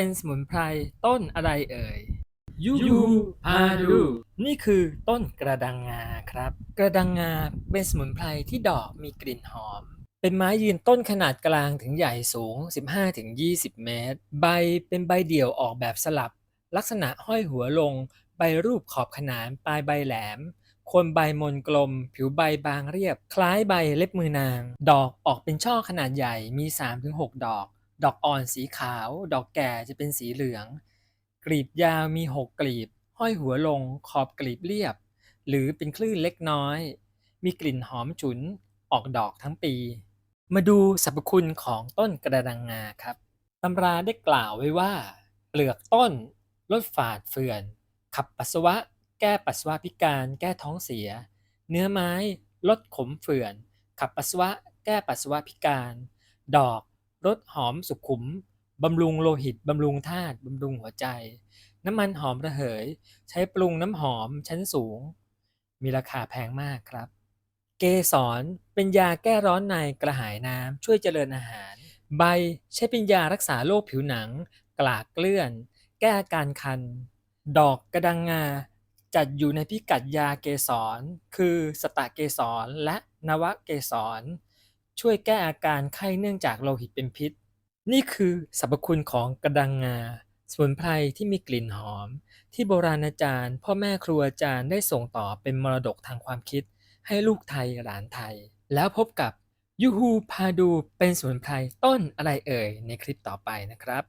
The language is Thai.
เป็นสมุนไพรต้นอะไรเอ่ยยูยูพาดูนี่คือต้นกระดังงาครับ กระดังงาเป็นสมุนไพรที่ดอกมีกลิ่นหอม เป็นไม้ยืนต้นขนาดกลางถึงใหญ่สูง 15-20 เมตร ใบเป็นใบเดี่ยวออกแบบสลับ ลักษณะห้อยหัวลง ใบรูปขอบขนานปลายใบแหลมโคนใบมนกลม ผิวใบบางเรียบ คล้ายใบเล็บมือนาง ดอกออกเป็นช่อขนาดใหญ่มี 3-6 ดอก ดอกอ่อนสีขาว ดอกแก่จะเป็นสีเหลือง กลีบยาวมี6กลีบ ห้อยหัวลง ขอบกลีบเรียบ หรือเป็นคลื่นเล็กน้อย มีกลิ่นหอมฉุน ออกดอกทั้งปี มาดูสรรพคุณของต้นกระดังงาครับตำราได้กล่าวไว้ว่า เปลือกต้น ลดฝาดเฟื่อน ขับปัสสาวะ แก้ปัสสาวะพิการ แก้ท้องเสีย เนื้อไม้ ลดขมเฟื่อน ขับปัสสาวะ แก้ปัสสาวะพิการ ดอก รสหอมสุขุม บำรุงโลหิต บำรุงธาตุ บำรุงหัวใจ น้ำมันหอมระเหย ใช้ปรุงน้ำหอมชั้นสูง มีราคาแพงมากครับ เกสรเป็นยาแก้ร้อนในกระหายน้ำช่วยเจริญอาหาร ใบใช้เป็นยารักษาโรคผิวหนัง กลากเกลื่อน แก้อาการคัน ดอกกระดังงาจัดอยู่ในพิกัดยาเกสร คือสตะเกสรและนวเกสร ช่วยแก้อาการไข้เนื่องจากโลหิตเป็นพิษ นี่คือสรรพคุณของกระดังงาสมุนไพรที่มีกลิ่นหอม ที่โบราณอาจารย์ พ่อแม่ครูอาจารย์ได้ส่งต่อเป็นมรดกทางความคิด ให้ลูกไทยหลานไทย แล้วพบกับยูฮูพาดูเป็นสมุนไพรต้นอะไรเอ่ยในคลิปต่อไปนะครับ